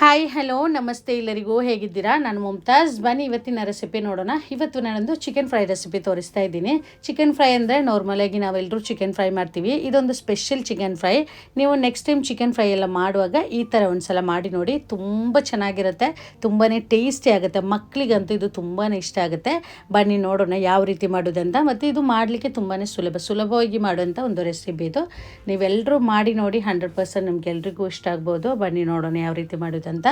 Hi hello ನಮಸ್ತೆ ಎಲ್ಲರಿಗೂ ಹೇಗಿದ್ದೀರಾ? ನಾನು ಮುಮ್ತಾಜ್ ಬನ್ನಿ, ಇವತ್ತಿನ ರೆಸಿಪಿ ನೋಡೋಣ. ಇವತ್ತು ನಾನೊಂದು ಚಿಕನ್ ಫ್ರೈ ರೆಸಿಪಿ ತೋರಿಸ್ತಾ ಇದ್ದೀನಿ. ಚಿಕನ್ ಫ್ರೈ ಅಂದರೆ ನಾರ್ಮಲಾಗಿ ನಾವೆಲ್ಲರೂ ಚಿಕನ್ ಫ್ರೈ ಮಾಡ್ತೀವಿ. ಇದೊಂದು ಸ್ಪೆಷಲ್ ಚಿಕನ್ ಫ್ರೈ ನೀವು ನೆಕ್ಸ್ಟ್ ಟೈಮ್ ಚಿಕನ್ ಫ್ರೈ ಎಲ್ಲ ಮಾಡುವಾಗ ಈ ಥರ ಒಂದು ಸಲ ಮಾಡಿ ನೋಡಿ. ತುಂಬ ಚೆನ್ನಾಗಿರುತ್ತೆ. ತುಂಬಾ ಟೇಸ್ಟಿ ಆಗುತ್ತೆ. ಮಕ್ಕಳಿಗಂತೂ ಇದು ತುಂಬಾ ಇಷ್ಟ ಆಗುತ್ತೆ. ಬನ್ನಿ ನೋಡೋಣ ಯಾವ ರೀತಿ ಮಾಡೋದಂತ. ಮತ್ತು ಇದು ಮಾಡಲಿಕ್ಕೆ ತುಂಬಾ ಸುಲಭ, ಸುಲಭವಾಗಿ ಮಾಡುವಂಥ ಒಂದು ರೆಸಿಪಿ ಇದು. ನೀವೆಲ್ಲರೂ ಮಾಡಿ ನೋಡಿ ಹಂಡ್ರೆಡ್ ಪರ್ಸೆಂಟ್ ಎಲ್ಲರಿಗೂ ಇಷ್ಟ ಆಗ್ಬೋದು. ಬನ್ನಿ ನೋಡೋಣ ಯಾವ ರೀತಿ ಮಾಡೋದಂತ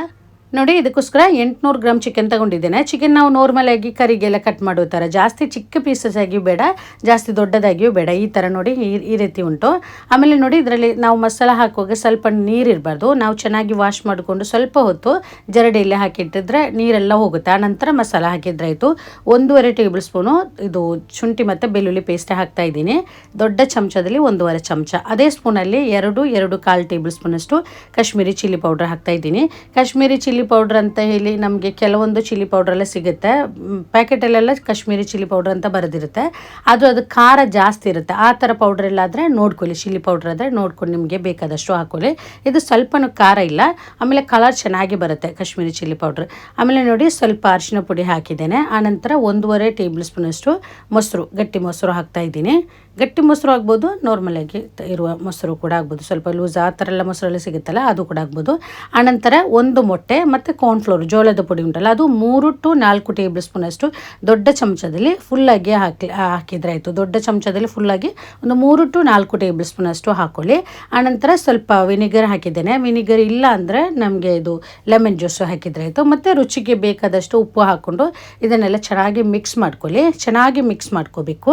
ನೋಡಿ, ಇದಕ್ಕೋಸ್ಕರ ಎಂಟುನೂರು ಗ್ರಾಮ್ ಚಿಕನ್ ತಗೊಂಡಿದ್ದೇನೆ. ಚಿಕನ್ ನಾವು ನಾರ್ಮಲ್ ಆಗಿ ಕರಿಗೆಲ್ಲ ಕಟ್ ಮಾಡೋ ಥರ. ಜಾಸ್ತಿ ಚಿಕ್ಕ ಪೀಸಸ್ ಆಗಿಯೂ ಬೇಡ, ಜಾಸ್ತಿ ದೊಡ್ಡದಾಗಿಯೂ ಬೇಡ. ಈ ಥರ ನೋಡಿ, ಈ ರೀತಿ ಉಂಟು. ಆಮೇಲೆ ನೋಡಿ, ಇದರಲ್ಲಿ ನಾವು ಮಸಾಲ ಹಾಕುವಾಗ ಸ್ವಲ್ಪ ನೀರು ಇರಬಾರ್ದು. ನಾವು ಚೆನ್ನಾಗಿ ವಾಶ್ ಮಾಡಿಕೊಂಡು ಸ್ವಲ್ಪ ಹೊತ್ತು ಜರಡಿಯಲ್ಲಿ ಹಾಕಿಟ್ಟಿದ್ರೆ ನೀರೆಲ್ಲ ಹೋಗುತ್ತೆ. ಆನಂತರ ಮಸಾಲ ಹಾಕಿದ್ರಾಯಿತು ಒಂದೂವರೆ ಟೇಬಲ್ ಸ್ಪೂನು ಇದು ಶುಂಠಿ ಮತ್ತು ಬೆಳ್ಳುಳ್ಳಿ ಪೇಸ್ಟ್ ಹಾಕ್ತಾ ಇದ್ದೀನಿ. ದೊಡ್ಡ ಚಮಚದಲ್ಲಿ ಒಂದೂವರೆ ಚಮಚ. ಅದೇ ಸ್ಪೂನಲ್ಲಿ ಎರಡು ಎರಡು ಕಾಲು ಟೇಬಲ್ ಸ್ಪೂನಷ್ಟು ಕಾಶ್ಮೀರಿ ಚಿಲ್ಲಿ ಪೌಡರ್ ಹಾಕ್ತಾ ಇದ್ದೀನಿ. ಕಾಶ್ಮೀರಿ ಚಿಲ್ಲಿ ಪೌಡ್ರ್ ಅಂತ ಹೇಳಿ ನಮಗೆ ಕೆಲವೊಂದು ಚಿಲ್ಲಿ ಪೌಡ್ರೆಲ್ಲ ಸಿಗುತ್ತೆ. ಪ್ಯಾಕೆಟಲ್ಲೆಲ್ಲ ಕಾಶ್ಮೀರಿ ಚಿಲ್ಲಿ ಪೌಡ್ರ್ ಅಂತ ಬರೆದಿರುತ್ತೆ. ಅದು ಅದು ಖಾರ ಜಾಸ್ತಿ ಇರುತ್ತೆ. ಆ ಥರ ಪೌಡ್ರ್ ಎಲ್ಲ ಆದರೆ ನೋಡ್ಕೊಳ್ಳಿ ಚಿಲ್ಲಿ ಪೌಡ್ರ್ ಆದರೆ ನೋಡ್ಕೊಂಡು ನಿಮಗೆ ಬೇಕಾದಷ್ಟು ಹಾಕೊಳ್ಳಿ. ಇದು ಸ್ವಲ್ಪನೂ ಖಾರ ಇಲ್ಲ. ಆಮೇಲೆ ಕಲರ್ ಚೆನ್ನಾಗಿ ಬರುತ್ತೆ ಕಾಶ್ಮೀರಿ ಚಿಲ್ಲಿ ಪೌಡ್ರ್ ಆಮೇಲೆ ನೋಡಿ ಸ್ವಲ್ಪ ಅರಿಶಿನ ಪುಡಿ ಹಾಕಿದ್ದೇನೆ. ಆನಂತರ ಒಂದೂವರೆ ಟೇಬಲ್ ಸ್ಪೂನಷ್ಟು ಮೊಸರು, ಗಟ್ಟಿ ಮೊಸರು ಹಾಕ್ತಾ ಇದ್ದೀನಿ. ಗಟ್ಟಿ ಮೊಸರು ಆಗ್ಬೋದು ನಾರ್ಮಲಾಗಿ ಇರುವ ಮೊಸರು ಕೂಡ ಆಗ್ಬೋದು. ಸ್ವಲ್ಪ ಲೂಸ್ ಆ ಥರ ಎಲ್ಲ ಮೊಸರೆಲ್ಲ ಸಿಗುತ್ತಲ್ಲ, ಅದು ಕೂಡ ಆಗ್ಬೋದು. ಆನಂತರ ಒಂದು ಮೊಟ್ಟೆ ಮತ್ತು ಕಾರ್ನ್ಫ್ಲೋರ್ ಜೋಳದ ಪುಡಿ ಉಂಟಲ್ಲ, ಅದು ಮೂರು ಟು ನಾಲ್ಕು ಟೇಬಲ್ ಸ್ಪೂನಷ್ಟು ದೊಡ್ಡ ಚಮಚದಲ್ಲಿ ಫುಲ್ಲಾಗಿ ಹಾಕಿ ಹಾಕಿದರೆ ಆಯಿತು. ದೊಡ್ಡ ಚಮಚದಲ್ಲಿ ಫುಲ್ಲಾಗಿ ಒಂದು ಮೂರು ಟು ನಾಲ್ಕು ಟೇಬಲ್ ಸ್ಪೂನಷ್ಟು ಹಾಕೊಳ್ಳಿ. ಆನಂತರ ಸ್ವಲ್ಪ ವಿನಿಗರ್ ಹಾಕಿದ್ದೇನೆ. ವಿನಿಗರ್ ಇಲ್ಲ ಅಂದರೆ ನಮಗೆ ಇದು ಲೆಮನ್ ಜ್ಯೂಸು ಹಾಕಿದರೆ ಆಯಿತು. ಮತ್ತು ರುಚಿಗೆ ಬೇಕಾದಷ್ಟು ಉಪ್ಪು ಹಾಕ್ಕೊಂಡು ಇದನ್ನೆಲ್ಲ ಚೆನ್ನಾಗಿ ಮಿಕ್ಸ್ ಮಾಡ್ಕೊಳ್ಳಿ. ಚೆನ್ನಾಗಿ ಮಿಕ್ಸ್ ಮಾಡ್ಕೋಬೇಕು.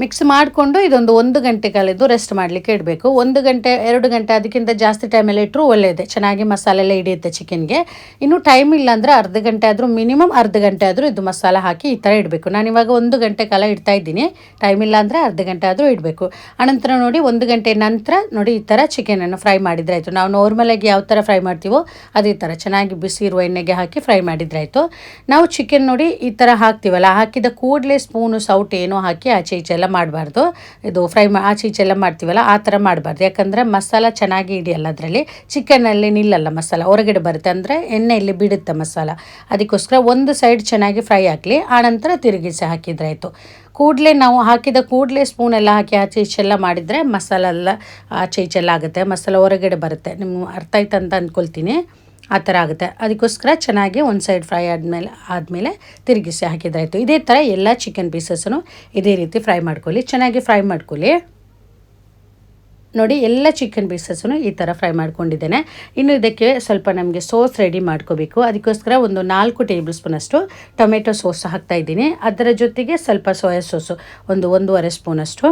ಮಿಕ್ಸ್ ಮಾಡಿಕೊಂಡು ಇದೊಂದು ಒಂದು ಗಂಟೆ ಕಾಲದ್ದು ರೆಸ್ಟ್ ಮಾಡಲಿಕ್ಕೆ ಇಡಬೇಕು. ಒಂದು ಗಂಟೆ, ಎರಡು ಗಂಟೆ ಅದಕ್ಕಿಂತ ಜಾಸ್ತಿ ಟೈಮಲ್ಲಿ ಇಟ್ಟರು ಒಳ್ಳೆಯದೇ ಚೆನ್ನಾಗಿ ಮಸಾಲೆ ಎಲ್ಲ ಹಿಡಿಯುತ್ತೆ ಚಿಕನ್ಗೆ ಇನ್ನು ಟೈಮ್ ಇಲ್ಲ ಅಂದರೆ ಅರ್ಧ ಗಂಟೆ ಆದರೂ ಮಿನಿಮಮ್ ಅರ್ಧ ಗಂಟೆ ಆದರೂ ಇದು ಮಸಾಲ ಹಾಕಿ ಈ ಥರ ಇಡಬೇಕು. ನಾನು ಇವಾಗ ಒಂದು ಗಂಟೆ ಕಾಲ ಇಡ್ತಾ ಇದ್ದೀನಿ. ಟೈಮ್ ಇಲ್ಲ ಅಂದರೆ ಅರ್ಧ ಗಂಟೆ ಆದರೂ ಇಡಬೇಕು. ಆನಂತರ ನೋಡಿ ಒಂದು ಗಂಟೆ ನಂತರ ನೋಡಿ ಈ ಥರ ಚಿಕನನ್ನು ಫ್ರೈ ಮಾಡಿದ್ರೆ ಆಯಿತು. ನಾವು ನಾರ್ಮಲಾಗಿ ಯಾವ ಥರ ಫ್ರೈ ಮಾಡ್ತೀವೋ ಅದೇ ಥರ ಚೆನ್ನಾಗಿ ಬಿಸಿ ಇರುವ ಎಣ್ಣೆಗೆ ಹಾಕಿ ಫ್ರೈ ಮಾಡಿದ್ರೆ ಆಯಿತು. ನಾವು ಚಿಕನ್ ನೋಡಿ ಈ ಥರ ಹಾಕ್ತೀವಲ್ಲ, ಹಾಕಿದ ಕೂಡಲೇ ಸ್ಪೂನು ಸೌಟ್ ಏನೋ ಹಾಕಿ ಆಚೆ ಈಚೆ ಎಲ್ಲ ಮಾಡಬಾರ್ದು. ಇದು ಫ್ರೈ ಮಾ, ಆಚೆ ಈಚೆ ಎಲ್ಲ ಮಾಡ್ತೀವಲ್ಲ, ಆ ಥರ ಮಾಡಬಾರ್ದು. ಯಾಕಂದರೆ ಮಸಾಲ ಚೆನ್ನಾಗಿ ಹಿಡಿಯಲ್ಲ ಅದರಲ್ಲಿ. ಚಿಕನಲ್ಲಿ ನಿಲ್ಲಲ್ಲ ಮಸಾಲ, ಹೊರಗಡೆ ಬರುತ್ತೆ. ಅಂದರೆ ಎಣ್ಣೆಯಲ್ಲಿ ಬಿಡುತ್ತೆ ಮಸಾಲ. ಅದಕ್ಕೋಸ್ಕರ ಒಂದು ಸೈಡ್ ಚೆನ್ನಾಗಿ ಫ್ರೈ ಆಗಲಿ ಆನಂತರ ತಿರುಗಿಸಿ ಹಾಕಿದ್ರೆ ಆಯಿತು. ಕೂಡಲೇ ನಾವು ಹಾಕಿದ ಕೂಡಲೇ ಸ್ಪೂನ್ ಎಲ್ಲ ಹಾಕಿ ಆಚೆ ಈಚೆಲ್ಲ ಮಾಡಿದರೆ ಮಸಾಲ ಎಲ್ಲ ಆಚೆ ಈಚೆಲ್ಲ ಆಗುತ್ತೆ. ಮಸಾಲ ಹೊರಗಡೆ ಬರುತ್ತೆ. ನಿಮ್ಗೆ ಅರ್ಥ ಆಯ್ತು ಅಂತ ಅಂದ್ಕೊಳ್ತೀನಿ ಆ ಥರ ಆಗುತ್ತೆ. ಅದಕ್ಕೋಸ್ಕರ ಚೆನ್ನಾಗಿ ಒಂದು ಸೈಡ್ ಫ್ರೈ ಆದಮೇಲೆ ಆದಮೇಲೆ ತಿರುಗಿಸಿ ಹಾಕಿದ್ರಾಯಿತು. ಇದೇ ಥರ ಎಲ್ಲ ಚಿಕನ್ ಪೀಸಸ್ಸನ್ನು ಇದೇ ರೀತಿ ಫ್ರೈ ಮಾಡ್ಕೊಳ್ಳಿ. ಚೆನ್ನಾಗಿ ಫ್ರೈ ಮಾಡ್ಕೊಳ್ಳಿ. ನೋಡಿ, ಎಲ್ಲ ಚಿಕನ್ ಪೀಸಸ್ಸನ್ನು ಈ ಥರ ಫ್ರೈ ಮಾಡ್ಕೊಂಡಿದ್ದೇನೆ. ಇನ್ನು ಇದಕ್ಕೆ ಸ್ವಲ್ಪ ನಮಗೆ ಸೋಸ್ ರೆಡಿ ಮಾಡ್ಕೋಬೇಕು. ಅದಕ್ಕೋಸ್ಕರ ಒಂದು ನಾಲ್ಕು ಟೇಬಲ್ ಸ್ಪೂನಷ್ಟು ಟೊಮೆಟೊ ಸೋಸ್ ಹಾಕ್ತಾಯಿದ್ದೀನಿ ಅದರ ಜೊತೆಗೆ ಸ್ವಲ್ಪ ಸೋಯಾ ಸೋಸು, ಒಂದು ಒಂದೂವರೆ ಸ್ಪೂನಷ್ಟು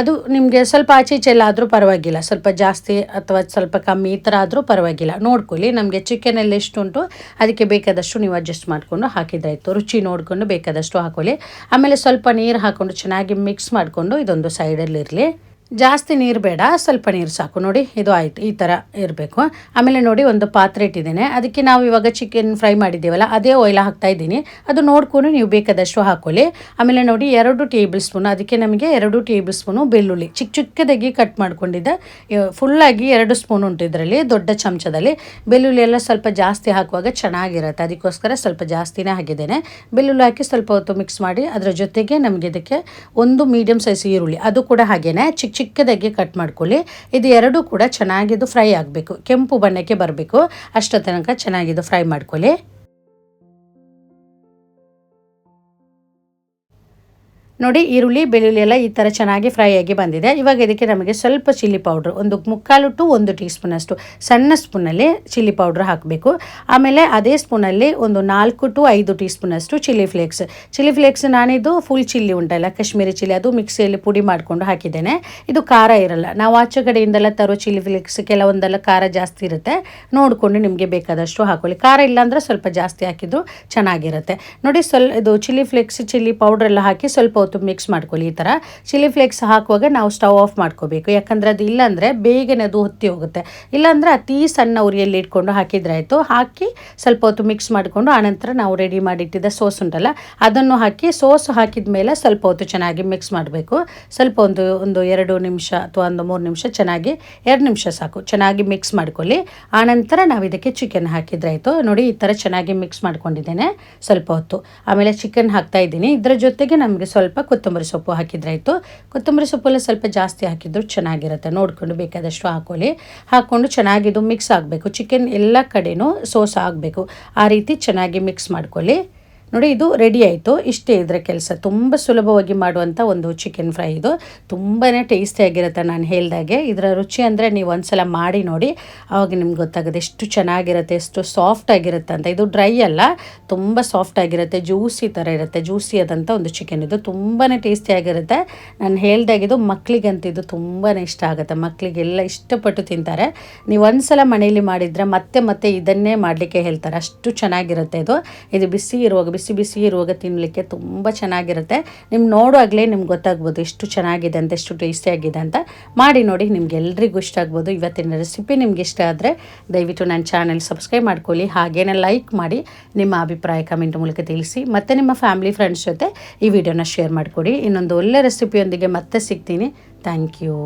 ಅದು ನಿಮಗೆ ಸ್ವಲ್ಪ ಆಚೆ ಈಚೆ ಆದರೂ ಪರವಾಗಿಲ್ಲ. ಸ್ವಲ್ಪ ಜಾಸ್ತಿ ಅಥವಾ ಸ್ವಲ್ಪ ಕಮ್ಮಿ ಈ ಥರ ಆದರೂ ಪರವಾಗಿಲ್ಲ. ನೋಡ್ಕೊಳ್ಳಿ, ನಮಗೆ ಚಿಕನಲ್ಲಿ ಎಷ್ಟು ಉಂಟು, ಅದಕ್ಕೆ ಬೇಕಾದಷ್ಟು ನೀವು ಅಡ್ಜಸ್ಟ್ ಮಾಡಿಕೊಂಡು ಹಾಕಿದ್ದಾಯಿತು ರುಚಿ ನೋಡಿಕೊಂಡು ಬೇಕಾದಷ್ಟು ಹಾಕೊಳ್ಳಿ. ಆಮೇಲೆ ಸ್ವಲ್ಪ ನೀರು ಹಾಕ್ಕೊಂಡು ಚೆನ್ನಾಗಿ ಮಿಕ್ಸ್ ಮಾಡಿಕೊಂಡು ಇದೊಂದು ಸೈಡಲ್ಲಿರಲಿ ಜಾಸ್ತಿ ನೀರು ಬೇಡ, ಸ್ವಲ್ಪ ನೀರು ಸಾಕು. ನೋಡಿ, ಇದು ಆಯಿತು, ಈ ಥರ ಇರಬೇಕು. ಆಮೇಲೆ ನೋಡಿ, ಒಂದು ಪಾತ್ರೆ ಇಟ್ಟಿದ್ದೇನೆ. ಅದಕ್ಕೆ ನಾವು ಇವಾಗ ಚಿಕನ್ ಫ್ರೈ ಮಾಡಿದ್ದೀವಲ್ಲ, ಅದೇ ಆಯಿಲ್ ಹಾಕ್ತಾ ಇದ್ದೀನಿ. ಅದು ನೋಡ್ಕೊಂಡು ನೀವು ಬೇಕಾದಷ್ಟು ಹಾಕ್ಕೊಳ್ಳಿ ಆಮೇಲೆ ನೋಡಿ, ಎರಡು ಟೇಬಲ್ ಸ್ಪೂನ್ ಅದಕ್ಕೆ ನಮಗೆ ಎರಡು ಟೇಬಲ್ ಸ್ಪೂನು ಬೆಳ್ಳುಳ್ಳಿ. ಚಿಕ್ಕ ಚಿಕ್ಕದಾಗಿ ಕಟ್ ಮಾಡ್ಕೊಂಡಿದ್ದೆ ಫುಲ್ಲಾಗಿ ಎರಡು ಸ್ಪೂನ್ ಉಂಟು ಇದರಲ್ಲಿ, ದೊಡ್ಡ ಚಮಚದಲ್ಲಿ. ಬೆಳ್ಳುಳ್ಳಿ ಎಲ್ಲ ಸ್ವಲ್ಪ ಜಾಸ್ತಿ ಹಾಕುವಾಗ ಚೆನ್ನಾಗಿರುತ್ತೆ. ಅದಕ್ಕೋಸ್ಕರ ಸ್ವಲ್ಪ ಜಾಸ್ತಿನೇ ಹಾಕಿದ್ದೇನೆ. ಬೆಳ್ಳುಳ್ಳಿ ಹಾಕಿ ಸ್ವಲ್ಪ ಹೊತ್ತು ಮಿಕ್ಸ್ ಮಾಡಿ, ಅದರ ಜೊತೆಗೆ ನಮಗೆ ಇದಕ್ಕೆ ಒಂದು ಮೀಡಿಯಮ್ ಸೈಜ್ ಈರುಳ್ಳಿ. ಅದು ಕೂಡ ಹಾಗೇನೆ, ಚಿಕ್ಕ ಚಿಕ್ಕದಾಗಿ ಕಟ್ ಮಾಡ್ಕೊಳ್ಳಿ. ಇದು ಎರಡೂ ಕೂಡ ಚೆನ್ನಾಗಿದ್ದು ಫ್ರೈ ಆಗಬೇಕು. ಕೆಂಪು ಬಣ್ಣಕ್ಕೆ ಬರಬೇಕು. ಅಷ್ಟರ ತನಕ ಚೆನ್ನಾಗಿದ್ದು ಫ್ರೈ ಮಾಡ್ಕೊಳ್ಳಿ. ನೋಡಿ ಈರುಳ್ಳಿ, ಬೆಳ್ಳುಳ್ಳಿ ಎಲ್ಲ ಈ ಥರ ಚೆನ್ನಾಗಿ ಫ್ರೈ ಆಗಿ ಬಂದಿದೆ. ಇವಾಗ ಇದಕ್ಕೆ ನಮಗೆ ಸ್ವಲ್ಪ ಚಿಲ್ಲಿ ಪೌಡ್ರ್ ಒಂದು ಮುಕ್ಕಾಲು ಟು ಒಂದು ಟೀ ಸ್ಪೂನಷ್ಟು ಸಣ್ಣ ಸ್ಪೂನಲ್ಲಿ ಚಿಲ್ಲಿ ಪೌಡ್ರ್ ಹಾಕಬೇಕು. ಆಮೇಲೆ ಅದೇ ಸ್ಪೂನಲ್ಲಿ ಒಂದು ನಾಲ್ಕು ಟು ಐದು ಟೀ ಸ್ಪೂನಷ್ಟು ಚಿಲ್ಲಿ ಫ್ಲೇಕ್ಸ್ ಚಿಲ್ಲಿ ಫ್ಲೇಕ್ಸ್ ನಾನಿದು ಫುಲ್ ಚಿಲ್ಲಿ ಉಂಟಲ್ಲ, ಕಾಶ್ಮೀರಿ ಚಿಲ್ಲಿ ಅದು ಮಿಕ್ಸಿಯಲ್ಲಿ ಪುಡಿ ಮಾಡಿಕೊಂಡು ಹಾಕಿದ್ದೇನೆ. ಇದು ಖಾರ ಇರಲ್ಲ. ನಾವು ಆಚೆ ಕಡೆಯಿಂದೆಲ್ಲ ತರೋ ಚಿಲ್ಲಿ ಫ್ಲೇಕ್ಸ್ ಕೆಲವೊಂದೆಲ್ಲ ಖಾರ ಜಾಸ್ತಿ ಇರುತ್ತೆ. ನೋಡಿಕೊಂಡು ನಿಮಗೆ ಬೇಕಾದಷ್ಟು ಹಾಕೊಳ್ಳಿ. ಖಾರ ಇಲ್ಲಾಂದರೆ ಸ್ವಲ್ಪ ಜಾಸ್ತಿ ಹಾಕಿದ್ರು ಚೆನ್ನಾಗಿರುತ್ತೆ. ನೋಡಿ ಸ್ವಲ್ಪ ಇದು ಚಿಲ್ಲಿ ಫ್ಲೇಕ್ಸ್ ಚಿಲ್ಲಿ ಪೌಡ್ರೆಲ್ಲ ಹಾಕಿ ಸ್ವಲ್ಪ ಹೊತ್ತು ಮಿಕ್ಸ್ ಮಾಡ್ಕೊಳ್ಳಿ ಈ ಥರ ಚಿಲ್ಲಿ ಫ್ಲೇಕ್ಸ್ ಹಾಕುವಾಗ ನಾವು ಸ್ಟವ್ ಆಫ್ ಮಾಡ್ಕೋಬೇಕು. ಯಾಕಂದರೆ ಅದು ಇಲ್ಲಾಂದರೆ ಬೇಗನೆ ಅದು ಹೊತ್ತಿ ಹೋಗುತ್ತೆ. ಇಲ್ಲಾಂದರೆ ಅತಿ ಸಣ್ಣ ಉರಿಯಲ್ಲಿ ಇಟ್ಕೊಂಡು ಹಾಕಿದ್ರಾಯಿತು ಹಾಕಿ ಸ್ವಲ್ಪ ಹೊತ್ತು ಮಿಕ್ಸ್ ಮಾಡಿಕೊಂಡು ಆನಂತರ ನಾವು ರೆಡಿ ಮಾಡಿಟ್ಟಿದ್ದ ಸೋಸ್ ಉಂಟಲ್ಲ, ಅದನ್ನು ಹಾಕಿ ಸೋಸ್ ಹಾಕಿದ ಮೇಲೆ ಸ್ವಲ್ಪ ಹೊತ್ತು ಚೆನ್ನಾಗಿ ಮಿಕ್ಸ್ ಮಾಡಬೇಕು. ಸ್ವಲ್ಪ ಒಂದು ಒಂದು ಎರಡು ನಿಮಿಷ ಅಥವಾ ಒಂದು ಮೂರು ನಿಮಿಷ ಚೆನ್ನಾಗಿ, ಎರಡು ನಿಮಿಷ ಸಾಕು. ಚೆನ್ನಾಗಿ ಮಿಕ್ಸ್ ಮಾಡ್ಕೊಳ್ಳಿ. ಆನಂತರ ನಾವು ಇದಕ್ಕೆ ಚಿಕನ್ ಹಾಕಿದ್ರಾಯಿತು ನೋಡಿ ಈ ಥರ ಚೆನ್ನಾಗಿ ಮಿಕ್ಸ್ ಮಾಡ್ಕೊಂಡಿದ್ದೇನೆ ಸ್ವಲ್ಪ ಹೊತ್ತು. ಆಮೇಲೆ ಚಿಕನ್ ಹಾಕ್ತಾ ಇದ್ದೀನಿ. ಇದರ ಜೊತೆಗೆ ನಮಗೆ ಸ್ವಲ್ಪ ಕೊತ್ತಂಬರಿ ಸೊಪ್ಪು ಹಾಕಿದ್ರಾಯಿತು ಕೊತ್ತಂಬರಿ ಸೊಪ್ಪೆಲ್ಲ ಸ್ವಲ್ಪ ಜಾಸ್ತಿ ಹಾಕಿದ್ರು ಚೆನ್ನಾಗಿರುತ್ತೆ. ನೋಡಿಕೊಂಡು ಬೇಕಾದಷ್ಟು ಹಾಕೊಳ್ಳಿ. ಹಾಕ್ಕೊಂಡು ಚೆನ್ನಾಗಿದ್ದು ಮಿಕ್ಸ್ ಆಗಬೇಕು. ಚಿಕನ್ ಎಲ್ಲ ಕಡೆನೂ ಸೋಸ್ ಆಗಬೇಕು. ಆ ರೀತಿ ಚೆನ್ನಾಗಿ ಮಿಕ್ಸ್ ಮಾಡ್ಕೊಳ್ಳಿ. ನೋಡಿ, ಇದು ರೆಡಿ ಆಯಿತು. ಇಷ್ಟೇ ಇದರ ಕೆಲಸ. ತುಂಬ ಸುಲಭವಾಗಿ ಮಾಡುವಂಥ ಒಂದು ಚಿಕನ್ ಫ್ರೈ ಇದು. ತುಂಬಾ ಟೇಸ್ಟಿಯಾಗಿರುತ್ತೆ ನಾನು ಹೇಳಿದಾಗೆ. ಇದರ ರುಚಿ ಅಂದರೆ ನೀವು ಒಂದ್ಸಲ ಮಾಡಿ ನೋಡಿ. ಆವಾಗ ನಿಮ್ಗೆ ಗೊತ್ತಾಗುತ್ತೆ ಎಷ್ಟು ಚೆನ್ನಾಗಿರುತ್ತೆ, ಎಷ್ಟು ಸಾಫ್ಟ್ ಆಗಿರುತ್ತೆ ಅಂತ. ಇದು ಡ್ರೈ ಅಲ್ಲ, ತುಂಬ ಸಾಫ್ಟ್ ಆಗಿರುತ್ತೆ ಜ್ಯೂಸಿ ಥರ ಇರುತ್ತೆ ಜ್ಯೂಸಿ ಆದಂಥ ಒಂದು ಚಿಕನ್ ಇದು. ತುಂಬಾ ಟೇಸ್ಟಿಯಾಗಿರುತ್ತೆ ನಾನು ಹೇಳ್ದಾಗಿದ್ದು ಮಕ್ಕಳಿಗಂತ ಇದು ತುಂಬಾ ಇಷ್ಟ ಆಗುತ್ತೆ. ಮಕ್ಕಳಿಗೆಲ್ಲ ಇಷ್ಟಪಟ್ಟು ತಿಂತಾರೆ. ನೀವು ಒಂದ್ಸಲ ಮನೆಯಲ್ಲಿ ಮಾಡಿದರೆ ಮತ್ತೆ ಮತ್ತೆ ಇದನ್ನೇ ಮಾಡಲಿಕ್ಕೆ ಹೇಳ್ತಾರೆ. ಅಷ್ಟು ಚೆನ್ನಾಗಿರುತ್ತೆ ಇದು. ಇದು ಬಿಸಿ ಇರುವಾಗ ಬಿಸಿ ಬಿಸಿ ಇರುವಾಗ ತಿನ್ನಲಿಕ್ಕೆ ತುಂಬ ಚೆನ್ನಾಗಿರುತ್ತೆ. ನಿಮ್ಗೆ ನೋಡುವಾಗಲೇ ನಿಮ್ಗೆ ಗೊತ್ತಾಗ್ಬೋದು ಎಷ್ಟು ಚೆನ್ನಾಗಿದೆ ಅಂತ, ಎಷ್ಟು ಟೇಸ್ಟಿಯಾಗಿದೆ ಅಂತ. ಮಾಡಿ ನೋಡಿ, ನಿಮ್ಗೆ ಎಲ್ರಿಗೂ ಇಷ್ಟ ಆಗ್ಬೋದು. ಇವತ್ತಿನ ರೆಸಿಪಿ ನಿಮ್ಗೆ ಇಷ್ಟ ಆದರೆ ದಯವಿಟ್ಟು ನನ್ನ ಚಾನೆಲ್ ಸಬ್ಸ್ಕ್ರೈಬ್ ಮಾಡ್ಕೊಳ್ಳಿ. ಹಾಗೇನೆ ಲೈಕ್ ಮಾಡಿ, ನಿಮ್ಮ ಅಭಿಪ್ರಾಯ ಕಮೆಂಟ್ ಮೂಲಕ ತಿಳಿಸಿ. ಮತ್ತು ನಿಮ್ಮ ಫ್ಯಾಮಿಲಿ ಫ್ರೆಂಡ್ಸ್ ಜೊತೆ ಈ ವಿಡಿಯೋನ ಶೇರ್ ಮಾಡಿಕೊಡಿ. ಇನ್ನೊಂದು ಒಳ್ಳೆ ರೆಸಿಪಿಯೊಂದಿಗೆ ಮತ್ತೆ ಸಿಗ್ತೀನಿ. Thank you.